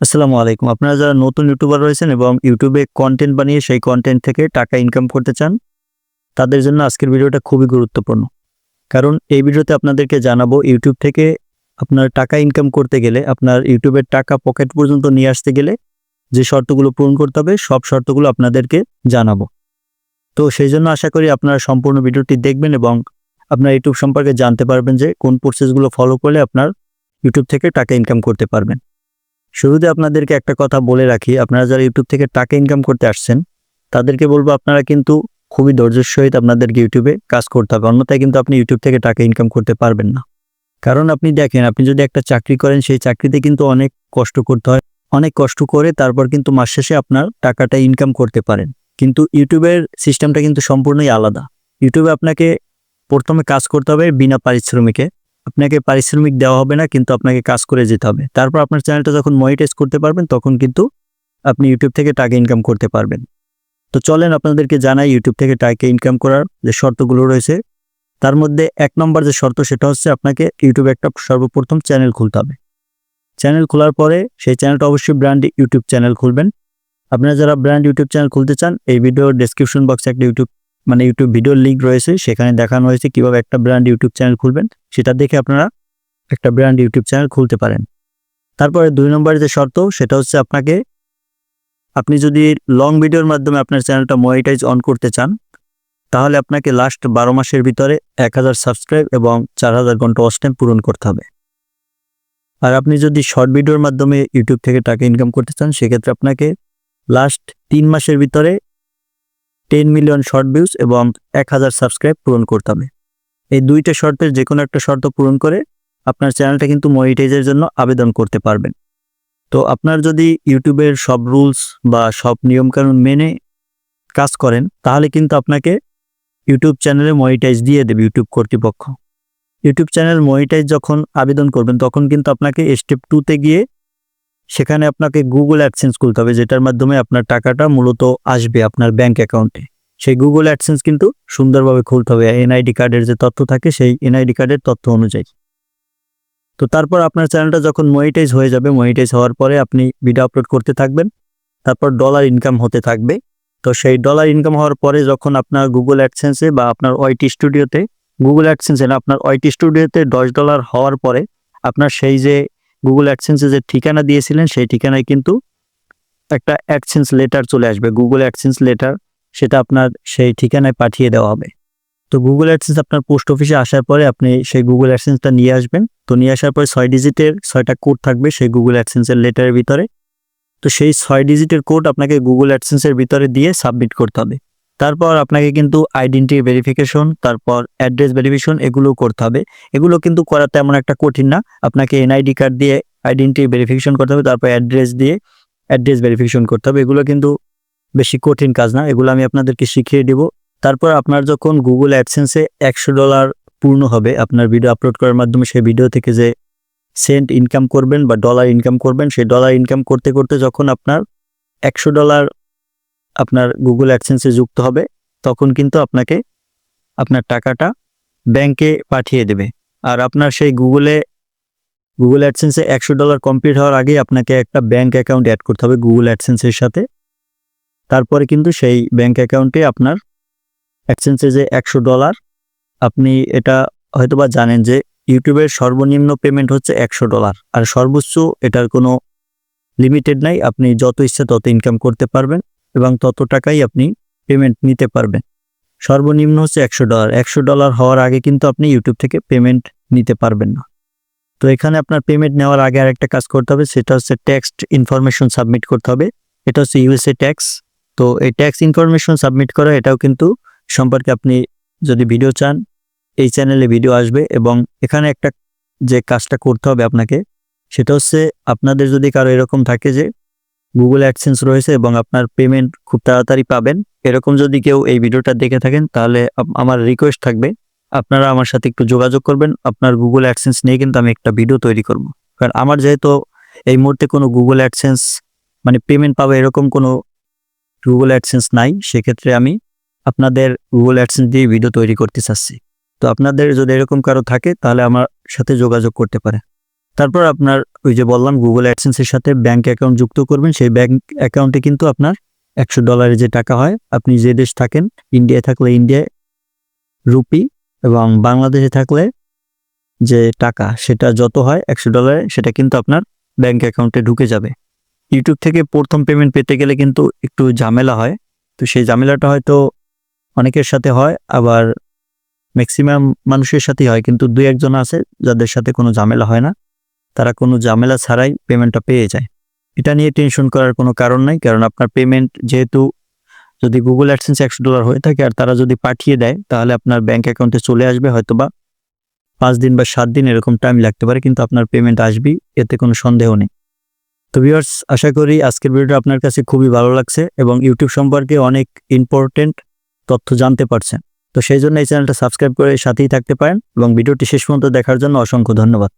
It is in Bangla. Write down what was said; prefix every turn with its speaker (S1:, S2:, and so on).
S1: আসসালামু আলাইকুম। আপনারা যারা নতুন ইউটিউবার রয়েছেন এবং ইউটিউবে কন্টেন্ট বানিয়ে সেই কন্টেন্ট থেকে টাকা ইনকাম করতে চান, তাদের জন্য আজকের ভিডিওটা খুবই গুরুত্বপূর্ণ। কারণ এই ভিডিওতে আপনাদেরকে জানাব ইউটিউব থেকে আপনার টাকা ইনকাম করতে গেলে, আপনার ইউটিউবের টাকা পকেট পর্যন্ত নিয়ে আসতে গেলে যে শর্তগুলো পূরণ করতে হবে, সব শর্তগুলো আপনাদেরকে জানাব। তো সেই জন্য আশা করি আপনারা সম্পূর্ণ ভিডিওটি দেখবেন এবং আপনার ইউটিউব সম্পর্কে জানতে পারবেন যে কোন প্রসেসগুলো ফলো করলে আপনার ইউটিউব থেকে টাকা ইনকাম করতে পারবেন। শুরুতে আপনাদেরকে একটা কথা বলে রাখি, আপনারা যারা ইউটিউব থেকে টাকা ইনকাম করতে আসছেন, তাদেরকে বলব আপনারা কিন্তু খুবই ধৈর্যের সহিত আপনাদেরকে ইউটিউবে কাজ করতে হবে, অন্যথায় কিন্তু আপনি ইউটিউব থেকে টাকা ইনকাম করতে পারবেন না। কারণ আপনি দেখেন, আপনি যদি একটা চাকরি করেন, সেই চাকরিতে কিন্তু অনেক কষ্ট করতে হয়, অনেক কষ্ট করে তারপর কিন্তু মাস শেষে আপনার টাকাটা ইনকাম করতে পারেন। কিন্তু ইউটিউবের সিস্টেমটা কিন্তু সম্পূর্ণই আলাদা। ইউটিউবে আপনাকে প্রথমে কাজ করতে হবে বিনা পারিশ্রমিকে। আপনাকে পারিশ্রমিক দেওয়া হবে না, কিন্তু আপনাকে কাজ করে যেতে হবে। তারপর আপনার চ্যানেলটা যখন মনিটাইজ করতে পারবেন, তখন কিন্তু আপনি ইউটিউব থেকে টাকা ইনকাম করতে পারবেন। তো চলেন আপনাদেরকে জানাই ইউটিউব থেকে টাকা ইনকাম করার যে শর্তগুলো রয়েছে। তার মধ্যে এক নম্বর যে শর্ত, সেটা হচ্ছে আপনাকে ইউটিউবে একটা সর্বপ্রথম চ্যানেল খুলতে হবে। চ্যানেল খোলার পরে সেই চ্যানেলটা অবশ্যই ব্র্যান্ড ইউটিউব চ্যানেল খুলবেন। আপনারা যারা ব্র্যান্ড ইউটিউব চ্যানেল খুলতে চান, এই ভিডিওর ডেসক্রিপশন বক্সে একটা ইউটিউব মানে ইউটিউব ভিডিওর লিঙ্ক রয়েছে, সেখানে দেখানো হয়েছে কীভাবে একটা ব্র্যান্ড ইউটিউব চ্যানেল খুলবেন, সেটা দেখে আপনারা একটা ব্র্যান্ড ইউটিউব চ্যানেল খুলতে পারেন। তারপরে দুই নম্বরের যে শর্ত, সেটা হচ্ছে আপনাকে, আপনি যদি লং ভিডিওর মাধ্যমে আপনার চ্যানেলটা মনিটাইজ অন করতে চান, তাহলে আপনাকে লাস্ট বারো মাসের ভিতরে এক হাজার সাবস্ক্রাইব এবং চার হাজার ঘণ্টা ওয়াচ টাইম পূরণ করতে হবে। আর আপনি যদি শর্ট ভিডিওর মাধ্যমে ইউটিউব থেকে টাকা ইনকাম করতে চান, সেক্ষেত্রে আপনাকে লাস্ট তিন মাসের ভিতরে টেন মিলিয়ন শর্ট ভিউজ এবং এক হাজার সাবস্ক্রাইব পূরণ করতে হবে এই দুইটা শর্তের যে কোনো একটা শর্ত পূরণ করে আপনার চ্যানেলটা কিন্তু মনিটাইজের জন্য আবেদন করতে পারবেন। তো আপনার যদি ইউটিউবের সব রুলস বা সব নিয়মকানুন মেনে কাজ করেন, তাহলে কিন্তু আপনাকে ইউটিউব চ্যানেলে মনিটাইজ দিয়ে দেবে ইউটিউব কর্তৃপক্ষ। ইউটিউব চ্যানেল মনিটাইজ যখন আবেদন করবেন, তখন কিন্তু আপনাকে স্টেপ টুতে গিয়ে সেখানে আপনাকে গুগল অ্যাডসেন্স খুলতে হবে, যেটার মাধ্যমে আপনার টাকাটা মূলত আসবে আপনার ব্যাংক অ্যাকাউন্টে সেই গুগল অ্যাডসেন্স কিন্তু সুন্দরভাবে খুলতে হবে, এনআইডি কার্ডের যে তথ্য থাকে সেই এনআইডি কার্ডের তথ্য অনুযায়ী। তো তারপর আপনার চ্যানেলটা যখন মনিটাইজ হয়ে যাবে মনিটাইজ হওয়ার পরে আপনি ভিডিও আপলোড করতে থাকবেন, তারপর ডলার ইনকাম হতে থাকবে। তো সেই ডলার ইনকাম হওয়ার পরে যখন আপনার গুগল অ্যাডসেন্সে বা আপনার ওয়াইটি স্টুডিওতে গুগল অ্যাডসেন্সে না, আপনার ওয়াইটি স্টুডিওতে দশ ডলার হওয়ার পরে আপনার সেই যে গুগল অ্যাডসেন্সে যে ঠিকানা দিয়েছিলেন, সেই ঠিকানায় কিন্তু একটা অ্যাডসেন্স লেটার চলে আসবে। গুগল অ্যাডসেন্স লেটার সেটা আপনার সেই ঠিকানায় পাঠিয়ে দেওয়া হবে। তো গুগল অ্যাডসেন্স আপনার পোস্ট অফিসে আসার পরে আপনি সেই গুগল অ্যাডসেন্সটা নিয়ে আসবেন। তো নিয়ে আসার পরে ছয় ডিজিটের ছয়টা কোড থাকবে সেই গুগল অ্যাডসেন্সের লেটারের ভিতরে। তো সেই ছয় ডিজিটের কোড আপনাকে গুগল অ্যাডসেন্সের ভিতরে দিয়ে সাবমিট করতে হবে। তারপর আপনাকে কিন্তু আইডেন্টি ভেরিফিকেশন তারপর অ্যাড্রেস ভেরিফিকেশন এগুলো করতে হবে। এগুলো কিন্তু করা তেমন একটা কঠিন না। আপনাকে এনআইডি কার্ড দিয়ে আইডেন্টি ভেরিফিকেশন করতে হবে, তারপর অ্যাড্রেস দিয়ে অ্যাড্রেস ভেরিফিকেশন করতে হবে। এগুলো কিন্তু বেশি কঠিন কাজ না। এগুলো আমি আপনাদেরকে শিখিয়ে দিব। তারপর আপনার যখন গুগল অ্যাডসেন্সে একশো ডলার পূর্ণ হবে, আপনার ভিডিও আপলোড করার মাধ্যমে সেই ভিডিও থেকে যে সেন্ট ইনকাম করবেন বা ডলার ইনকাম করবেন, সেই ডলার ইনকাম করতে করতে যখন আপনার একশো ডলার আপনার গুগল অ্যাডসেন্সে যুক্ত হবে, তখন কিন্তু আপনাকে আপনার টাকাটা ব্যাংকে পাঠিয়ে দেবে। আর আপনার সেই গুগলে গুগল অ্যাডসেন্সে একশো ডলার কমপ্লিট হওয়ার আগেই আপনাকে একটা ব্যাংক অ্যাকাউন্ট অ্যাড করতে হবে গুগল অ্যাডসেন্সের সাথে। তারপরে কিন্তু সেই ব্যাংক অ্যাকাউন্টে আপনার অ্যাডসেন্সে যে একশো ডলার আপনি এটা হয়তোবা জানেন যে ইউটিউবের সর্বনিম্ন পেমেন্ট হচ্ছে একশো ডলার আর সর্বোচ্চ এটার কোনো লিমিটেড নাই, আপনি যত ইচ্ছা তত ইনকাম করতে পারবেন। এবং তত টাকাই আপনি পেমেন্ট নিতে পারবেন। সর্বনিম্ন হচ্ছে একশো ডলার একশো ডলার হওয়ার আগে কিন্তু আপনি ইউটিউব থেকে পেমেন্ট নিতে পারবেন না। তো এখানে আপনার পেমেন্ট নেওয়ার আগে আরেকটা কাজ করতে হবে, সেটা হচ্ছে টেক্সট ইনফরমেশন সাবমিট করতে হবে। এটা হচ্ছে ইউএসএ ট্যাক্স তো এই ট্যাক্স ইনফরমেশন সাবমিট করা, এটাও কিন্তু সম্পর্কে আপনি যদি ভিডিও চান, এই চ্যানেলে ভিডিও আসবে এবং এখানে একটা যে কাজটা করতে হবে আপনাকে, সেটা হচ্ছে আপনাদের যদি কারও এরকম থাকে যে গুগল অ্যাডসেন্স রয়েছে এবং আপনার পেমেন্ট খুব তাড়াতাড়ি পাবেন। এরকম যদি কেউ এই ভিডিওটা দেখে থাকেন, তাহলে আমার রিকোয়েস্ট থাকবে, আপনারা আমার সাথে একটু যোগাযোগ করবেন। আপনার গুগল অ্যাডসেন্স নিয়ে কিন্তু আমি একটা ভিডিও তৈরি করব। কারণ আমার যেহেতু এই মুহূর্তে কোনো গুগল অ্যাডসেন্স মানে পেমেন্ট পাবে এরকম কোনো গুগল অ্যাডসেন্স নাই, সেক্ষেত্রে আমি আপনাদের গুগল অ্যাডসেন্স দিয়ে ভিডিও তৈরি করতে চাচ্ছি। তো আপনাদের যদি এরকম কারও থাকে, তাহলে আমার সাথে যোগাযোগ করতে পারে। তারপর আপনার ওই যে বললাম গুগল অ্যাডসেন্সের সাথে ব্যাংক অ্যাকাউন্ট যুক্ত করবেন, সেই ব্যাংক অ্যাকাউন্টে কিন্তু আপনার একশো ডলারের যে টাকা হয়, আপনি যে দেশ থাকেন ইন্ডিয়ায় থাকলে ইন্ডিয়ায় রুপি এবং বাংলাদেশে থাকলে যে টাকা, সেটা যত হয় একশো ডলারে সেটা কিন্তু আপনার ব্যাংক অ্যাকাউন্টে ঢুকে যাবে। ইউটিউব থেকে প্রথম পেমেন্ট পেতে গেলে কিন্তু একটু ঝামেলা হয়, তো সেই ঝামেলাটা হয়তো অনেকের সাথে হয়, আবার ম্যাক্সিমাম মানুষের সাথেই হয়, কিন্তু দুই একজন আছে, যাদের সাথে কোনো ঝামেলা হয় না। তারা কোনো ঝামেলা ছাড়াই পেমেন্টটা পেয়ে যায়। এটা নিয়ে টেনশন করার কোনো কারণ নাই, কারণ আপনার পেমেন্ট যেহেতু যদি গুগল অ্যাডসেন্স একশো ডলার হয়ে থাকে আর তারা যদি পাঠিয়ে দেয়, তাহলে আপনার ব্যাঙ্ক অ্যাকাউন্টে চলে আসবে হয়তো বা পাঁচ দিন বা সাত দিন এরকম টাইম লাগতে পারে, কিন্তু আপনার পেমেন্ট আসবেই, এতে কোনো সন্দেহ নেই। তো ভিউয়ার্স আশা করি আজকের ভিডিওটা আপনার কাছে খুবই ভালো লাগছে এবং ইউটিউব সম্পর্কে অনেক ইম্পর্টেন্ট তথ্য জানতে পারছেন। তো সেই জন্য এই চ্যানেলটা সাবস্ক্রাইব করে সাথেই থাকতে পারেন এবং ভিডিওটি শেষ পর্যন্ত দেখার জন্য অসংখ্য ধন্যবাদ।